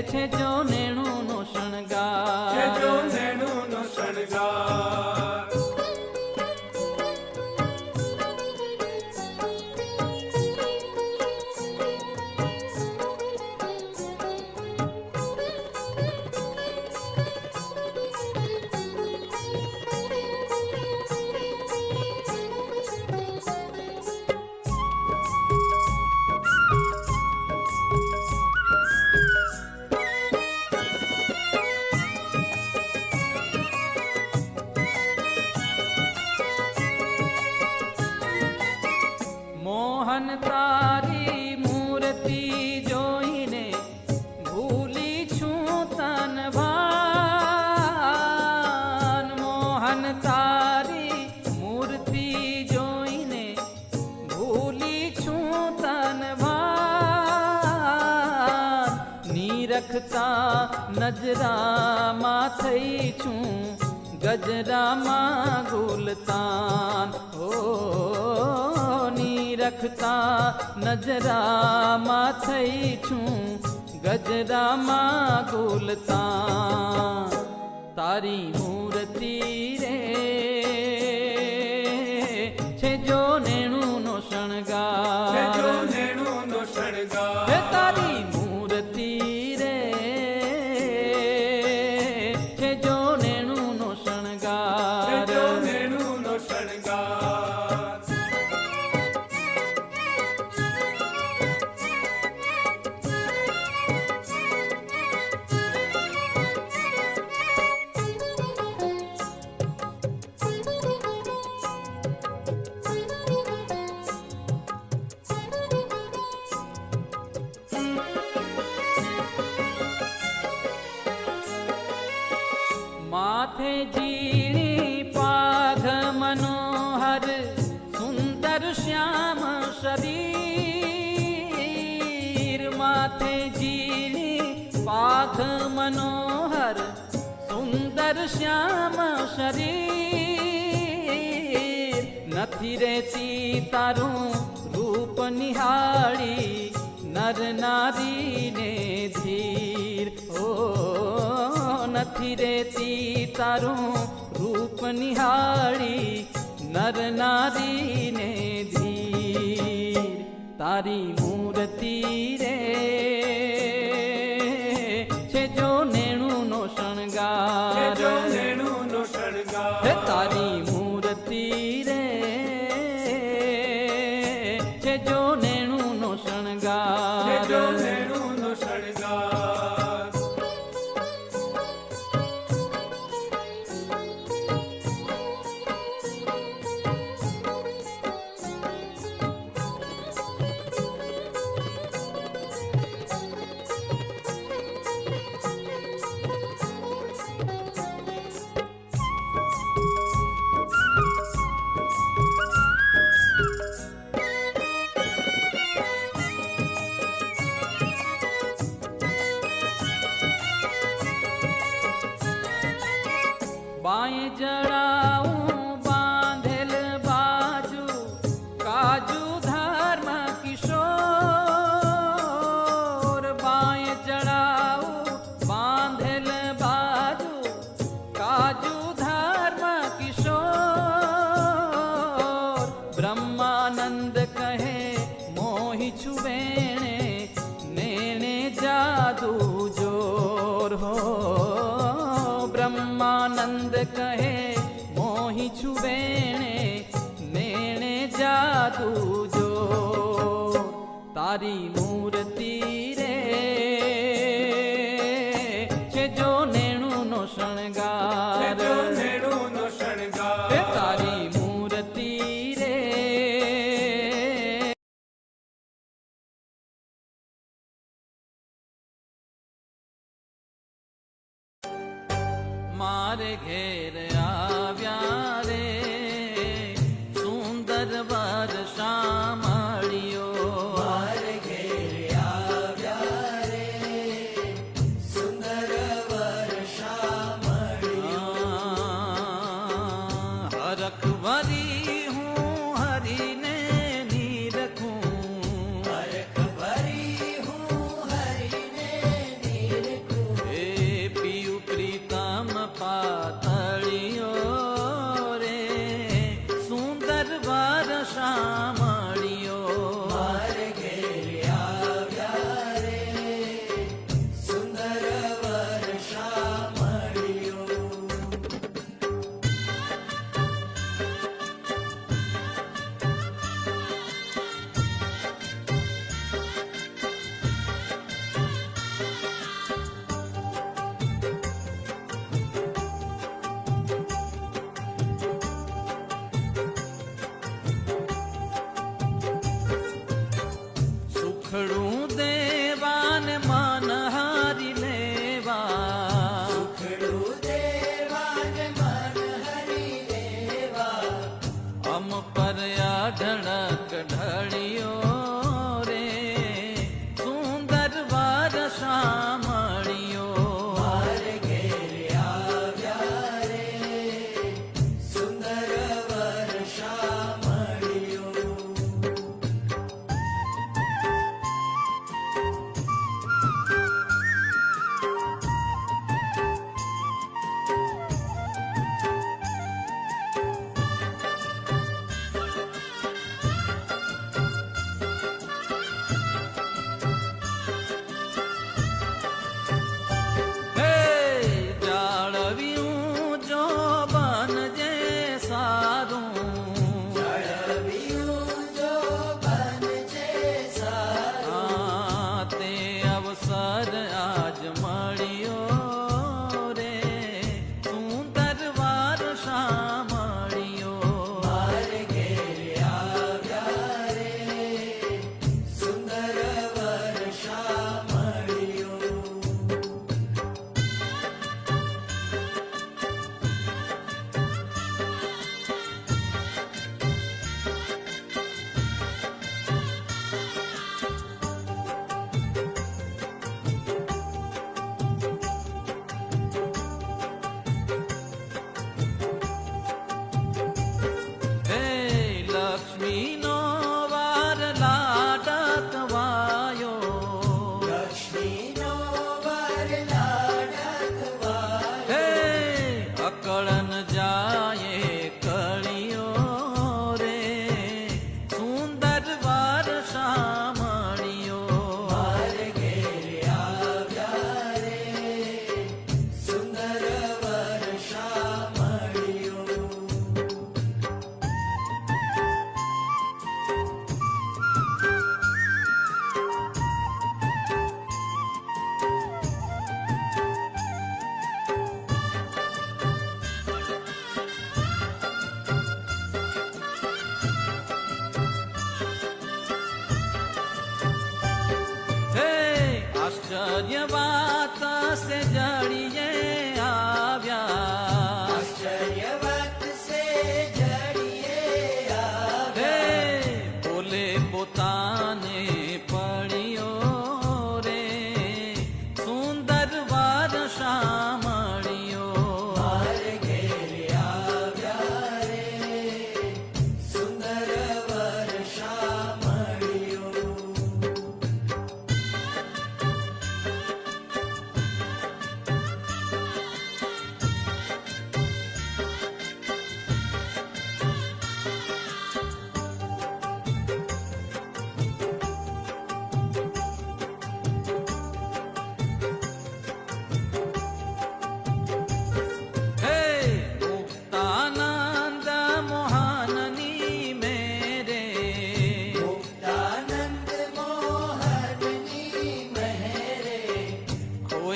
এনেছে জনে મોહન તારી મૂર્તિ જોઈને ભૂલી છું તન ભાન. મોહન તારી મૂર્તિ જોઈને ભૂલી છું તન ભાન. નીરખતા નજરામાં થઈ છું, ગજરામાં ગુલતાન. નીરખતા નજરામાં થઈ છું ગજરામાં ગુલતાન તારી મૂર્તિ રે मनोहर सुंदर श्याम शरीर नथी रेती तारू रूप निहारी नर नारी ने धीर ओ नथी रेती तारू रूप निहारी नर नारी ने धीर तारी मूर्ति रे not da পুজো। তারি মো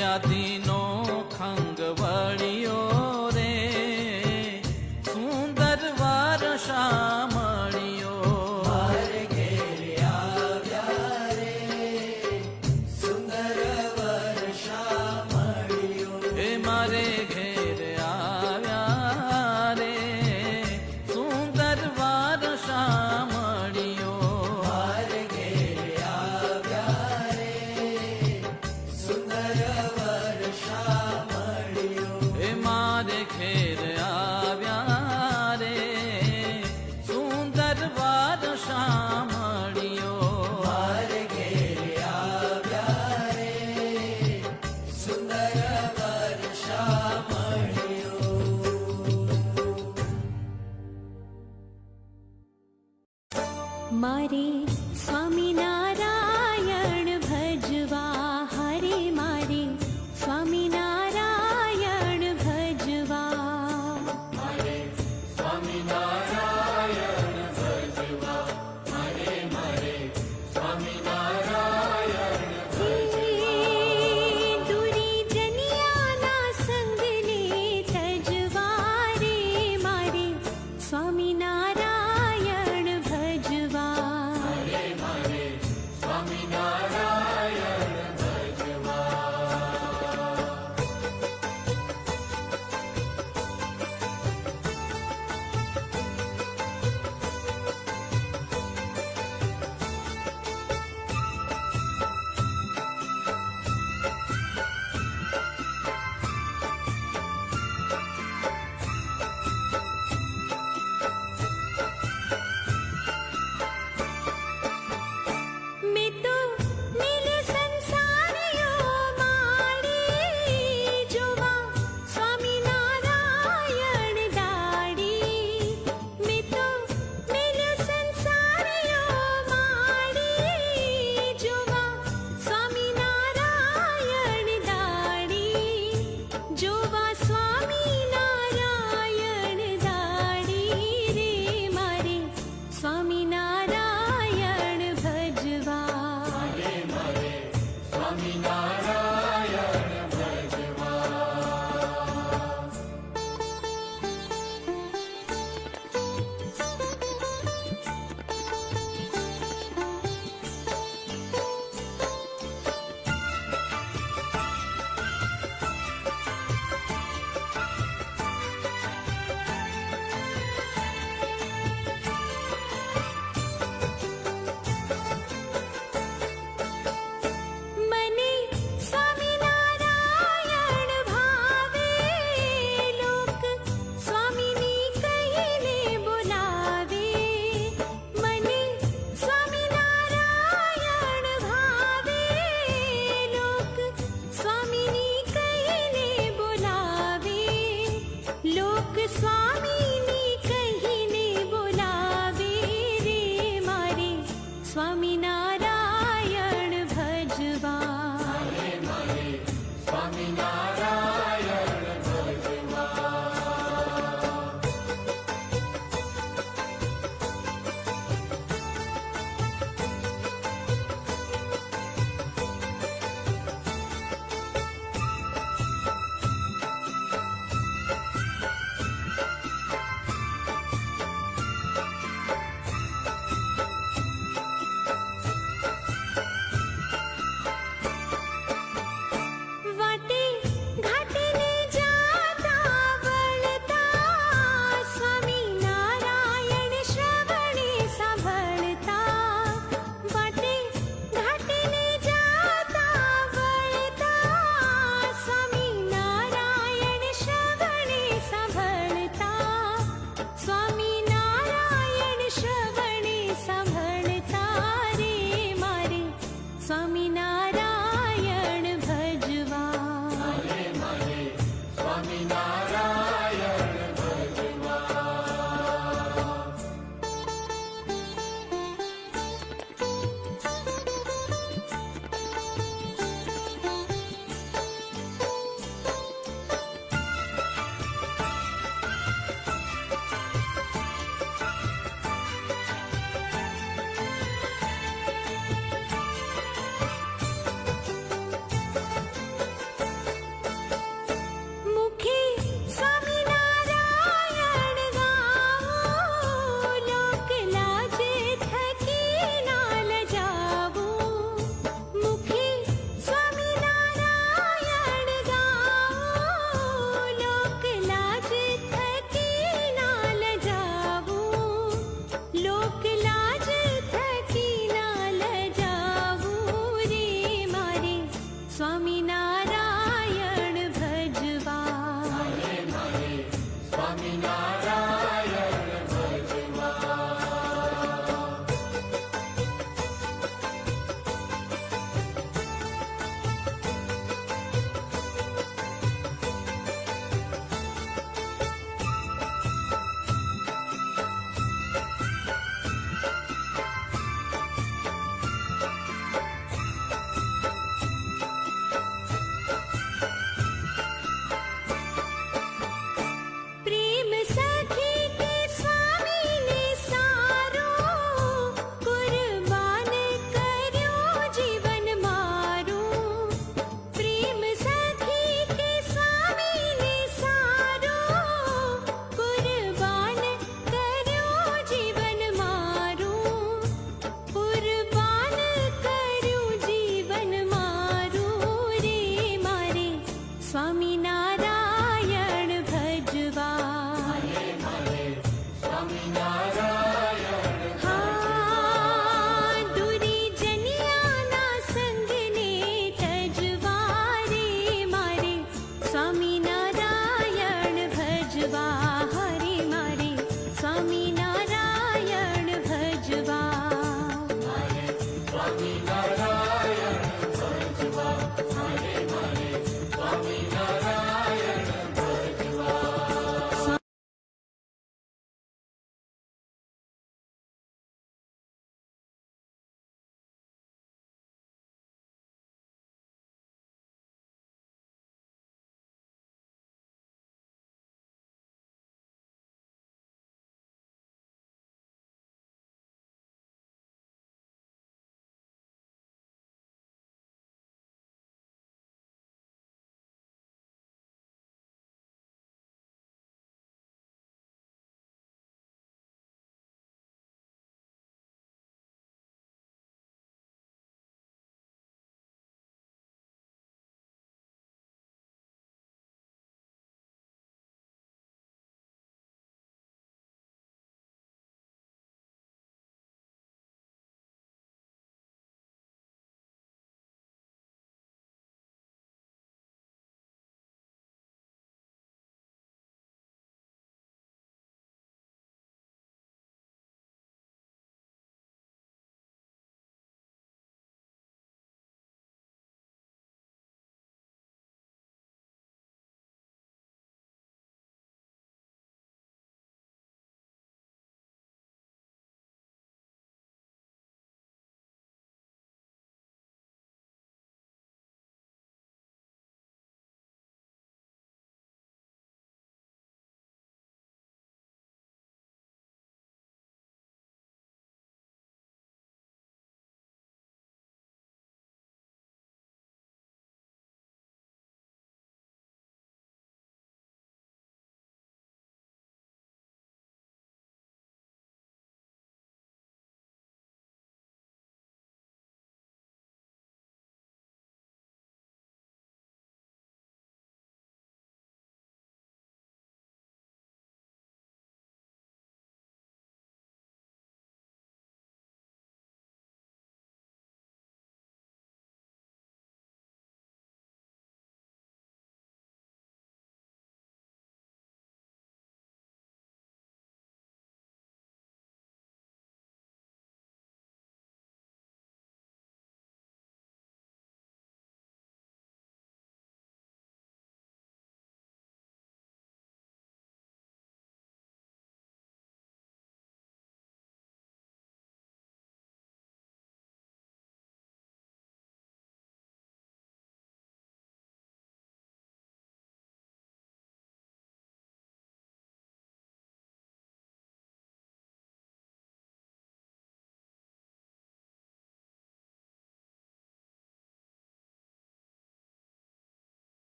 নয়া দিন